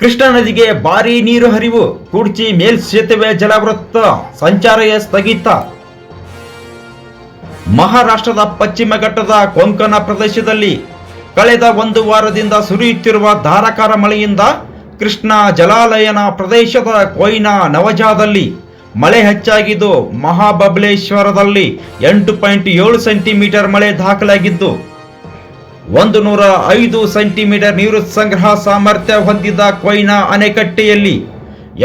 ಕೃಷ್ಣಾ ನದಿಗೆ ಭಾರೀ ನೀರು ಹರಿವು. ಕುಡ್ಚಿ ಮೇಲ್ಸೇತುವೆ ಜಲವೃತ್ತ ಸಂಚಾರ ಸ್ಥಗಿತ. ಮಹಾರಾಷ್ಟ್ರದ ಪಶ್ಚಿಮ ಘಟ್ಟದ ಕೊಂಕಣ ಪ್ರದೇಶದಲ್ಲಿ ಕಳೆದ ಒಂದು ವಾರದಿಂದ ಸುರಿಯುತ್ತಿರುವ ಧಾರಾಕಾರ ಮಳೆಯಿಂದ ಕೃಷ್ಣ ಜಲಾಲಯನ ಪ್ರದೇಶದ ಕೊಯ್ನಾ ನವಜಾದಲ್ಲಿ ಮಳೆ ಹೆಚ್ಚಾಗಿದ್ದು ಮಹಾಬಬಲೇಶ್ವರದಲ್ಲಿ ಎಂಟು ಪಾಯಿಂಟ್ ಏಳು ಸೆಂಟಿಮೀಟರ್ ಮಳೆ ದಾಖಲಾಗಿದ್ದು ಒಂದು ನೂರ ಐದು ಸೆಂಟಿಮೀಟರ್ ನೀರು ಸಂಗ್ರಹ ಸಾಮರ್ಥ್ಯ ಹೊಂದಿದ ಕೊಯ್ನಾ ಅಣೆಕಟ್ಟೆಯಲ್ಲಿ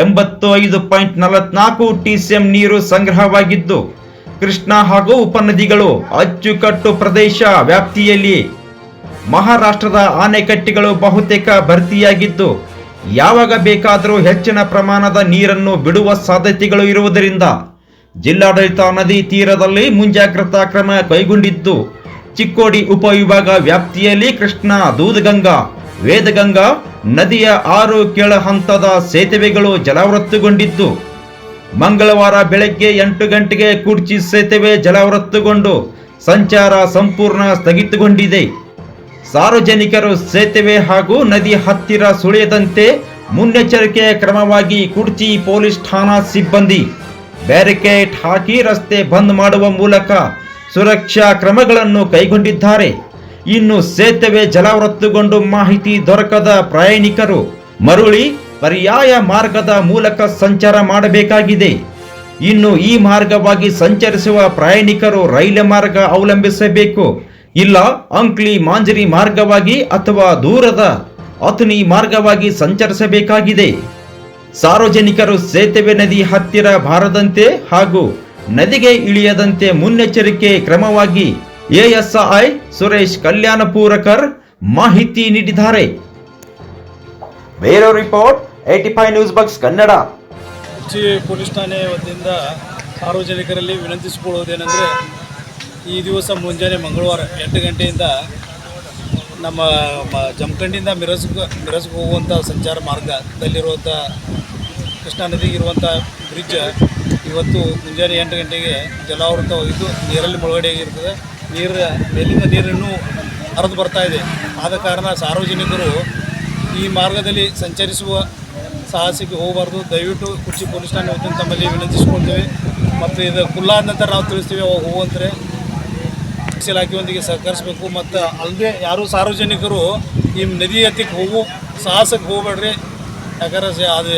ಎಂಬತ್ತು ಐದು ಪಾಯಿಂಟ್ ನಲವತ್ನಾಲ್ಕು ಟಿಸಿಎಂ ನೀರು ಸಂಗ್ರಹವಾಗಿದ್ದು, ಕೃಷ್ಣ ಹಾಗೂ ಉಪನದಿಗಳು ಅಚ್ಚುಕಟ್ಟು ಪ್ರದೇಶ ವ್ಯಾಪ್ತಿಯಲ್ಲಿ ಮಹಾರಾಷ್ಟ್ರದ ಅಣೆಕಟ್ಟೆಗಳು ಬಹುತೇಕ ಭರ್ತಿಯಾಗಿದ್ದು, ಯಾವಾಗ ಬೇಕಾದರೂ ಹೆಚ್ಚಿನ ಪ್ರಮಾಣದ ನೀರನ್ನು ಬಿಡುವ ಸಾಧ್ಯತೆಗಳು ಇರುವುದರಿಂದ ಜಿಲ್ಲಾಡಳಿತ ನದಿ ತೀರದಲ್ಲಿ ಮುಂಜಾಗ್ರತಾ ಕ್ರಮ ಕೈಗೊಂಡಿದ್ದು ಚಿಕ್ಕೋಡಿ ಉಪವಿಭಾಗ ವ್ಯಾಪ್ತಿಯಲ್ಲಿ ಕೃಷ್ಣ, ದೂದಗಂಗಾ, ವೇದಗಂಗಾ ನದಿಯ ಆರು ಕೆಳ ಹಂತದ ಸೇತುವೆಗಳು ಜಲಾವೃತ್ತುಗೊಂಡಿತ್ತು ಮಂಗಳವಾರ ಬೆಳಗ್ಗೆ ಎಂಟು ಗಂಟೆಗೆ ಕುರ್ಚಿ ಸೇತುವೆ ಜಲಾವೃತ್ತುಗೊಂಡು ಸಂಚಾರ ಸಂಪೂರ್ಣ ಸ್ಥಗಿತಗೊಂಡಿದೆ. ಸಾರ್ವಜನಿಕರು ಸೇತುವೆ ಹಾಗೂ ನದಿ ಹತ್ತಿರ ಸುಳಿಯದಂತೆ ಮುನ್ನೆಚ್ಚರಿಕೆ ಕ್ರಮವಾಗಿ ಕುರ್ಚಿ ಪೊಲೀಸ್ ಠಾಣಾ ಸಿಬ್ಬಂದಿ ಬ್ಯಾರಿಕೇಡ್ ಹಾಕಿ ರಸ್ತೆ ಬಂದ್ ಮಾಡುವ ಮೂಲಕ ಸುರಕ್ಷಾ ಕ್ರಮಗಳನ್ನು ಕೈಗೊಂಡಿದ್ದಾರೆ. ಇನ್ನು ಸೇತುವೆ ಜಲಾವೃತ್ತುಗೊಂಡು ಮಾಹಿತಿ ದೊರಕದ ಪ್ರಯಾಣಿಕರು ಮರುಳಿ ಪರ್ಯಾಯ ಮಾರ್ಗದ ಮೂಲಕ ಸಂಚಾರ ಮಾಡಬೇಕಾಗಿದೆ. ಇನ್ನು ಈ ಮಾರ್ಗವಾಗಿ ಸಂಚರಿಸುವ ಪ್ರಯಾಣಿಕರು ರೈಲು ಮಾರ್ಗ ಅವಲಂಬಿಸಬೇಕು. ಇಲ್ಲ, ಅಂಕ್ಲಿ ಮಾಂಜರಿ ಮಾರ್ಗವಾಗಿ ಅಥವಾ ದೂರದ ಅಥನಿ ಮಾರ್ಗವಾಗಿ ಸಂಚರಿಸಬೇಕಾಗಿದೆ. ಸಾರ್ವಜನಿಕರು ಸೇತುವೆ ನದಿ ಹತ್ತಿರ ಬಾರದಂತೆ ಹಾಗೂ ನದಿಗೆ ಇಳಿಯದಂತೆ ಮುನ್ನೆಚ್ಚರಿಕೆ ಕ್ರಮವಾಗಿ ಎಎಸ್ಐ ಸುರೇಶ್ ಕಲ್ಯಾಣಪೂರಕರ್ ಮಾಹಿತಿ ನೀಡಿದ್ದಾರೆ. ಬೇರೆ report eighty five news box Kannada. Police ಠಾಣೆ ವತಿಯಿಂದ ಸಾರ್ವಜನಿಕರಲ್ಲಿ ವಿನಂತಿಸಿಕೊಳ್ಳುವುದೇನೆಂದರೆ ಈ ದಿವಸ ಮುಂಜಾನೆ ಮಂಗಳವಾರ ಎಂಟು ಗಂಟೆಯಿಂದ ನಮ್ಮ ಮ- ಜಮಖಂಡಿಯಿಂದ ಮಿರಸ್ ಮಿರಸ್ಗೆ ಹೋಗುವಂಥ ಸಂಚಾರ ಮಾರ್ಗದಲ್ಲಿರುವಂಥ ಕೃಷ್ಣಾ ನದಿಗೆ ಇರುವಂಥ ಬ್ರಿಡ್ಜ್ ಇವತ್ತು ಮುಂಜಾನೆ ಎಂಟು ಗಂಟೆಗೆ ಜಲಾವೃತವಾಗಿದ್ದು ನೀರಲ್ಲಿ ಮುಳುಗಡೆಯಾಗಿರ್ತದೆ ನೀರ ಮೇಲಿನ ನೀರನ್ನು ಹರಿದು ಬರ್ತಾ ಇದೆ. ಆದ ಕಾರಣ ಸಾರ್ವಜನಿಕರು ಈ ಮಾರ್ಗದಲ್ಲಿ ಸಂಚರಿಸುವ ಸಾಹಸಕ್ಕೆ ಹೋಗಬಾರ್ದು. ದಯವಿಟ್ಟು ಕುರ್ಚಿ ಪೊಲೀಸ್ ಠಾಣೆ ವತಿಯಿಂದ ತಮ್ಮಲ್ಲಿ ವಿನಂತಿಸ್ಕೊಳ್ತೇವೆ. ಮತ್ತು ಇದು ಕುಲ್ಲಾದ ನಂತರ ನಾವು ತಿಳಿಸ್ತೀವಿ, ಅವಾಗ ಹೋಗುವಂತಾರೆ ಇಲಾಖೆಯೊಂದಿಗೆ ಸಹಕರಿಸಬೇಕು. ಮತ್ತು ಅಲ್ಲದೆ ಯಾರೂ ಸಾರ್ವಜನಿಕರು ಈ ನದಿ ಹತ್ತಿಕ್ಕೆ ಹೋಗು, ಸಾಹಸಕ್ಕೆ ಹೋಗಬೇಡ್ರಿ. ಯಾಕಂದ್ರೆ ಅದು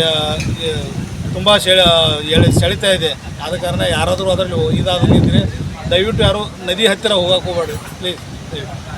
ತುಂಬ ಸೆಳೆ ಎಳೆ ಸೆಳಿತಾ ಇದೆ. ಆದ ಕಾರಣ ಯಾರಾದರೂ ಅದರಲ್ಲಿ ಇದಾದ್ರೆ ದಯವಿಟ್ಟು ಯಾರು ನದಿ ಹತ್ತಿರ ಹೋಗಕ್ಕೆ ಹೋಗಬೇಡಿ ಪ್ಲೀಸ್ ದಯವಿಟ್ಟು.